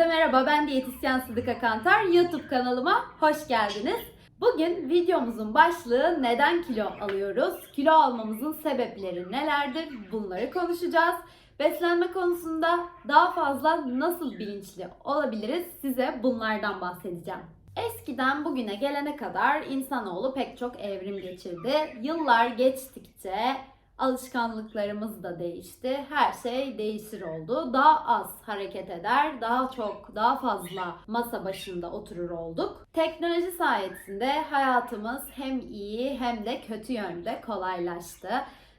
Herkese merhaba, ben diyetisyen Sıdıka Kantar. YouTube kanalıma hoş geldiniz. Bugün videomuzun başlığı neden kilo alıyoruz? Kilo almamızın sebepleri nelerdir? Bunları konuşacağız. Beslenme konusunda daha fazla nasıl bilinçli olabiliriz? Size bunlardan bahsedeceğim. Eskiden bugüne gelene kadar insanoğlu pek çok evrim geçirdi. Yıllar geçtikçe alışkanlıklarımız da değişti. Her şey değişir oldu. Daha az hareket eder, daha çok, daha fazla masa başında oturur olduk. Teknoloji sayesinde hayatımız hem iyi hem de kötü yönde kolaylaştı.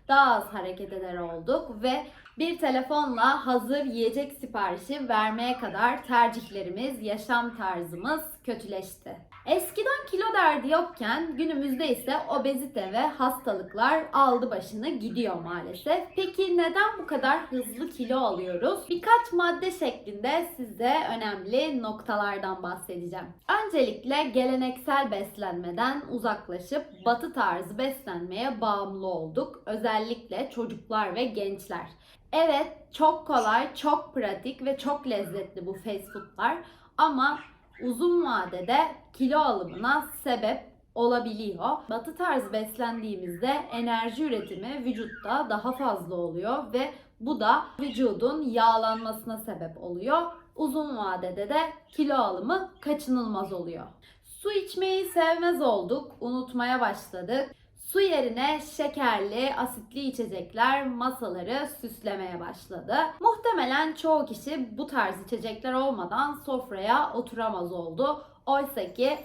Daha az hareket eder olduk ve bir telefonla hazır yiyecek siparişi vermeye kadar tercihlerimiz, yaşam tarzımız kötüleşti. Eskiden kilo derdi yokken günümüzde ise obezite ve hastalıklar aldı başını gidiyor maalesef. Peki neden bu kadar hızlı kilo alıyoruz? Birkaç madde şeklinde size önemli noktalardan bahsedeceğim. Öncelikle geleneksel beslenmeden uzaklaşıp batı tarzı beslenmeye bağımlı olduk. Özellikle çocuklar ve gençler. Evet çok kolay, çok pratik ve çok lezzetli bu fast foodlar ama uzun vadede kilo alımına sebep olabiliyor. Batı tarzı beslendiğimizde enerji üretimi vücutta daha fazla oluyor ve bu da vücudun yağlanmasına sebep oluyor. Uzun vadede de kilo alımı kaçınılmaz oluyor. Su içmeyi sevmez olduk, unutmaya başladık. Su yerine şekerli, asitli içecekler masaları süslemeye başladı. Muhtemelen çoğu kişi bu tarz içecekler olmadan sofraya oturamaz oldu. Oysa ki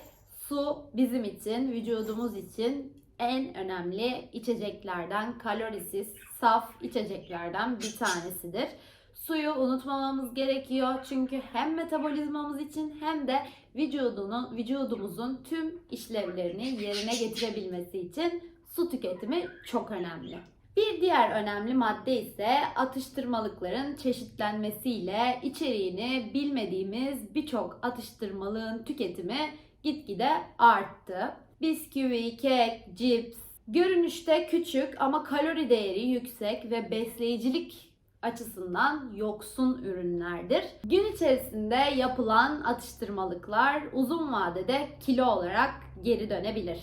su bizim için, vücudumuz için en önemli içeceklerden, kalorisiz, saf içeceklerden bir tanesidir. Suyu unutmamamız gerekiyor çünkü hem metabolizmamız için hem de vücudunun, vücudumuzun tüm işlevlerini yerine getirebilmesi için su tüketimi çok önemli. Bir diğer önemli madde ise atıştırmalıkların çeşitlenmesiyle içeriğini bilmediğimiz birçok atıştırmalığın tüketimi gitgide arttı. Bisküvi, kek, cips, görünüşte küçük ama kalori değeri yüksek ve besleyicilik açısından yoksun ürünlerdir. Gün içerisinde yapılan atıştırmalıklar uzun vadede kilo olarak geri dönebilir.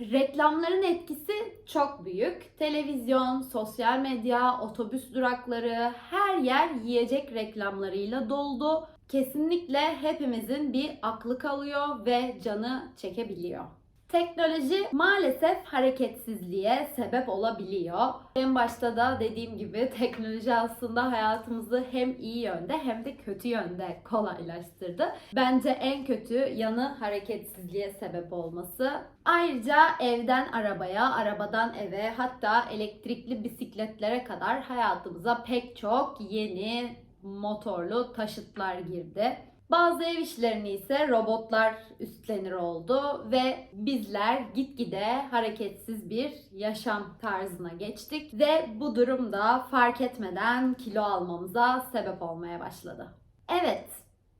Reklamların etkisi çok büyük. Televizyon, sosyal medya, otobüs durakları, her yer yiyecek reklamlarıyla doldu. Kesinlikle hepimizin bir aklı kalıyor ve canı çekebiliyor. Teknoloji maalesef hareketsizliğe sebep olabiliyor. En başta da dediğim gibi teknoloji aslında hayatımızı hem iyi yönde hem de kötü yönde kolaylaştırdı. Bence en kötü yanı hareketsizliğe sebep olması. Ayrıca evden arabaya, arabadan eve hatta elektrikli bisikletlere kadar hayatımıza pek çok yeni motorlu taşıtlar girdi. Bazı ev işlerini ise robotlar üstlenir oldu ve bizler gitgide hareketsiz bir yaşam tarzına geçtik ve bu durumda fark etmeden kilo almamıza sebep olmaya başladı. Evet,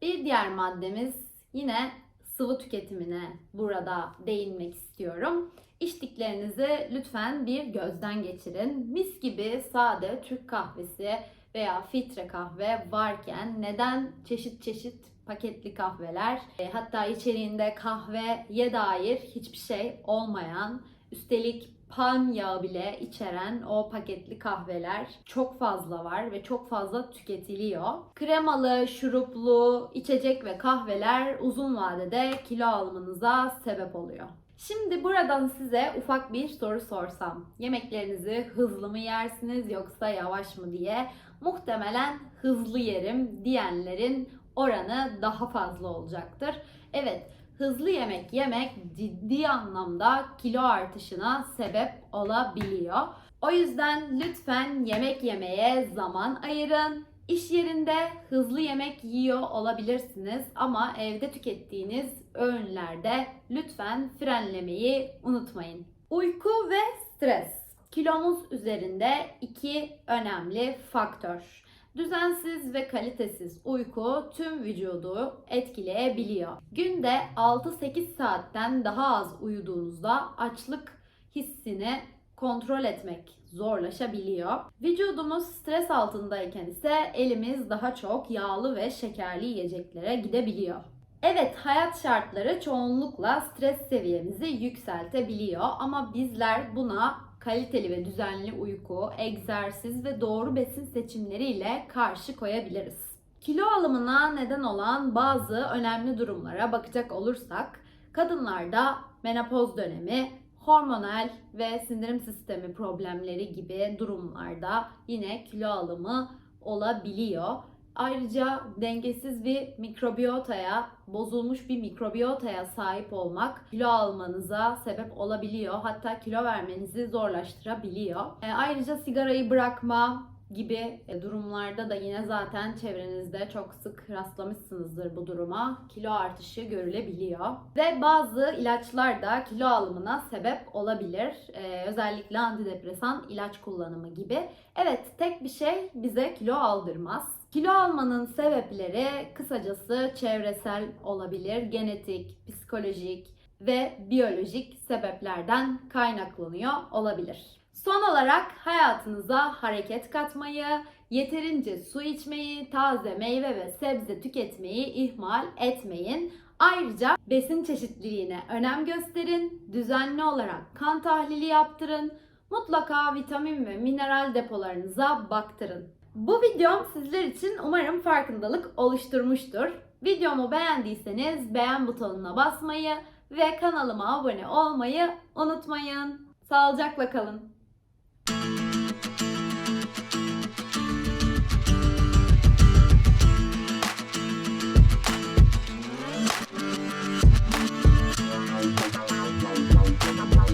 bir diğer maddemiz yine sıvı tüketimine burada değinmek istiyorum. İçtiklerinizi lütfen bir gözden geçirin. Mis gibi sade Türk kahvesi veya filtre kahve varken neden çeşit çeşit paketli kahveler e, hatta içeriğinde kahveye dair hiçbir şey olmayan üstelik pan yağı bile içeren o paketli kahveler çok fazla var ve çok fazla tüketiliyor. Kremalı, şuruplu içecek ve kahveler uzun vadede kilo almanıza sebep oluyor. Şimdi buradan size ufak bir soru sorsam. Yemeklerinizi hızlı mı yersiniz yoksa yavaş mı diye. Muhtemelen hızlı yerim diyenlerin oranı daha fazla olacaktır. Evet, hızlı yemek yemek ciddi anlamda kilo artışına sebep olabiliyor. O yüzden lütfen yemek yemeye zaman ayırın. İş yerinde hızlı yemek yiyor olabilirsiniz ama evde tükettiğiniz öğünlerde lütfen frenlemeyi unutmayın. Uyku ve stres kilomuz üzerinde iki önemli faktör. Düzensiz ve kalitesiz uyku tüm vücudu etkileyebiliyor. Günde 6-8 saatten daha az uyuduğunuzda açlık hissini kontrol etmek zorlaşabiliyor. Vücudumuz stres altındayken ise elimiz daha çok yağlı ve şekerli yiyeceklere gidebiliyor. Evet, hayat şartları çoğunlukla stres seviyemizi yükseltebiliyor ama bizler buna kaliteli ve düzenli uyku, egzersiz ve doğru besin seçimleriyle karşı koyabiliriz. Kilo alımına neden olan bazı önemli durumlara bakacak olursak, kadınlarda menopoz dönemi, hormonal ve sindirim sistemi problemleri gibi durumlarda yine kilo alımı olabiliyor. Ayrıca dengesiz bir mikrobiyotaya, bozulmuş bir mikrobiyotaya sahip olmak kilo almanıza sebep olabiliyor. Hatta kilo vermenizi zorlaştırabiliyor. E, ayrıca sigarayı bırakma gibi e, durumlarda da yine zaten çevrenizde çok sık rastlamışsınızdır bu duruma. Kilo artışı görülebiliyor. Ve bazı ilaçlar da kilo alımına sebep olabilir. E, özellikle antidepresan ilaç kullanımı gibi. Evet tek bir şey bize kilo aldırmaz. Kilo almanın sebepleri kısacası çevresel olabilir, genetik, psikolojik ve biyolojik sebeplerden kaynaklanıyor olabilir. Son olarak hayatınıza hareket katmayı, yeterince su içmeyi, taze meyve ve sebze tüketmeyi ihmal etmeyin. Ayrıca besin çeşitliliğine önem gösterin, düzenli olarak kan tahlili yaptırın, mutlaka vitamin ve mineral depolarınıza baktırın. Bu videom sizler için umarım farkındalık oluşturmuştur. Videomu beğendiyseniz beğen butonuna basmayı ve kanalıma abone olmayı unutmayın. Sağlıcakla kalın.